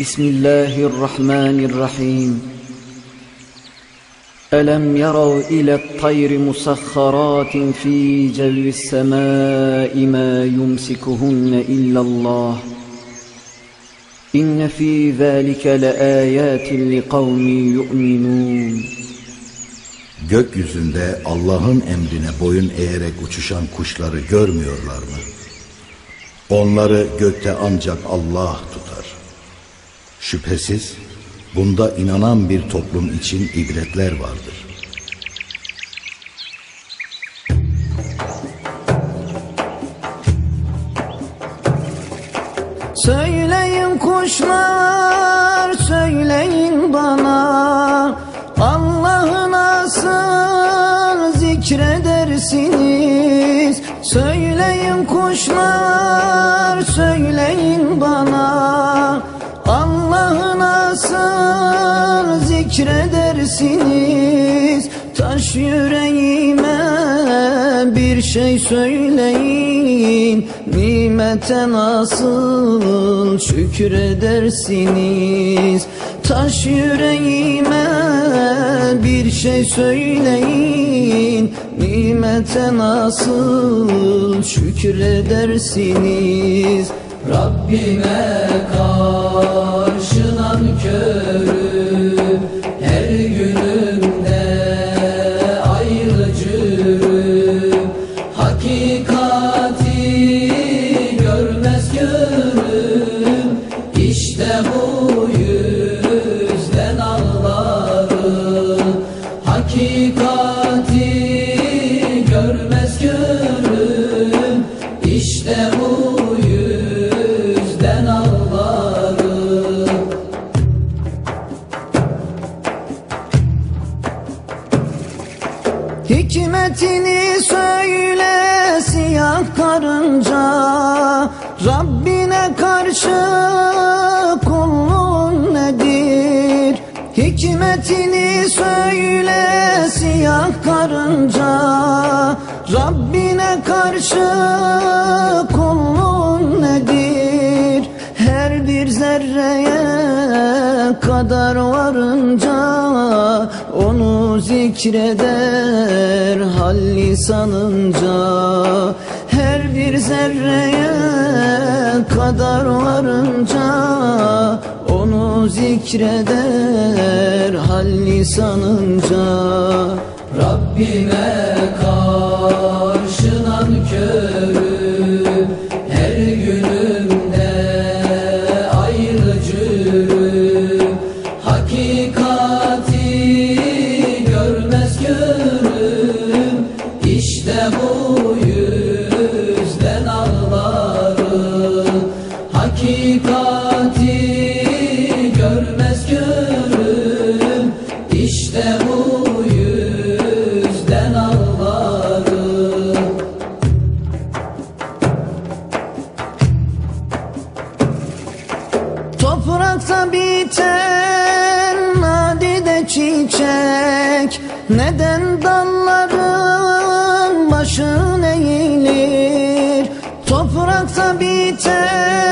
بسم الله الرحمن الرحيم ألم يروا إلى الطير مسخرات في جو السماء ما يمسكهن إلا الله إن في ذلك لآيات لقوم يؤمنون Gökyüzünde Allah'ın emrine boyun eğerek uçuşan kuşları görmüyorlar mı? Onları gökte ancak Allah tutar. Şüphesiz bunda inanan bir toplum için ibretler vardır. Söyleyin kuşlar, söyleyin bana Allah'ı nasıl zikredersiniz zikredersiniz. Taş yüreğime bir şey söyleyin. Nimete nasıl şükredersiniz. Taş yüreğime bir şey söyleyin. Nimete nasıl şükredersiniz. Rabbime karşı Rabbine karşı kulluğun nedir? Hikmetini söyle siyah karınca Rabbine karşı kulluğun nedir? Her bir zerreye kadar varınca Onu zikreder hal lisanınca Her bir zerreye kadar varınca Onu zikreder hal lisanınca. Rabbime karşı nankörüm Her günümde ayrı cürüm Hakikati görmez görüm İşte bu görüm İşte bu yüzden ağlarım. Toprakta biten nadide çiçek. Neden dalların başın eğilir? Toprakta biten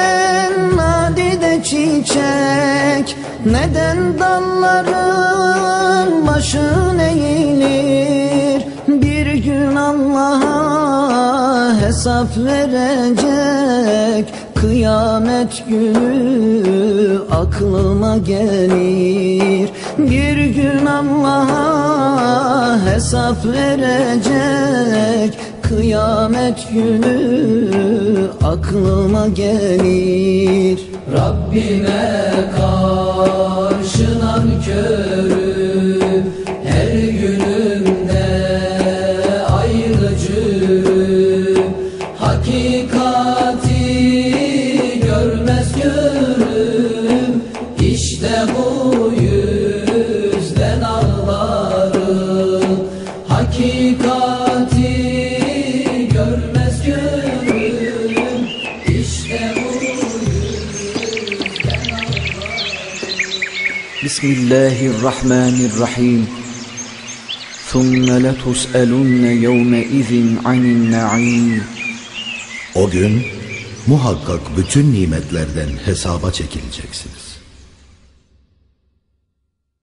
çiçek Neden dalların başın eğilir? Bir gün Allah'a hesap verecek. Kıyamet günü aklıma gelir. Bir gün Allah'a hesap verecek Kıyamet günü aklıma gelir. Rabbime karşı nankörüm Her günümde ayrı cürüm Hakikati بسم الله الرحمن الرحيم ثم لتسألن يومئذ عن النعيم O gün muhakkak bütün nimetlerden hesaba çekileceksiniz.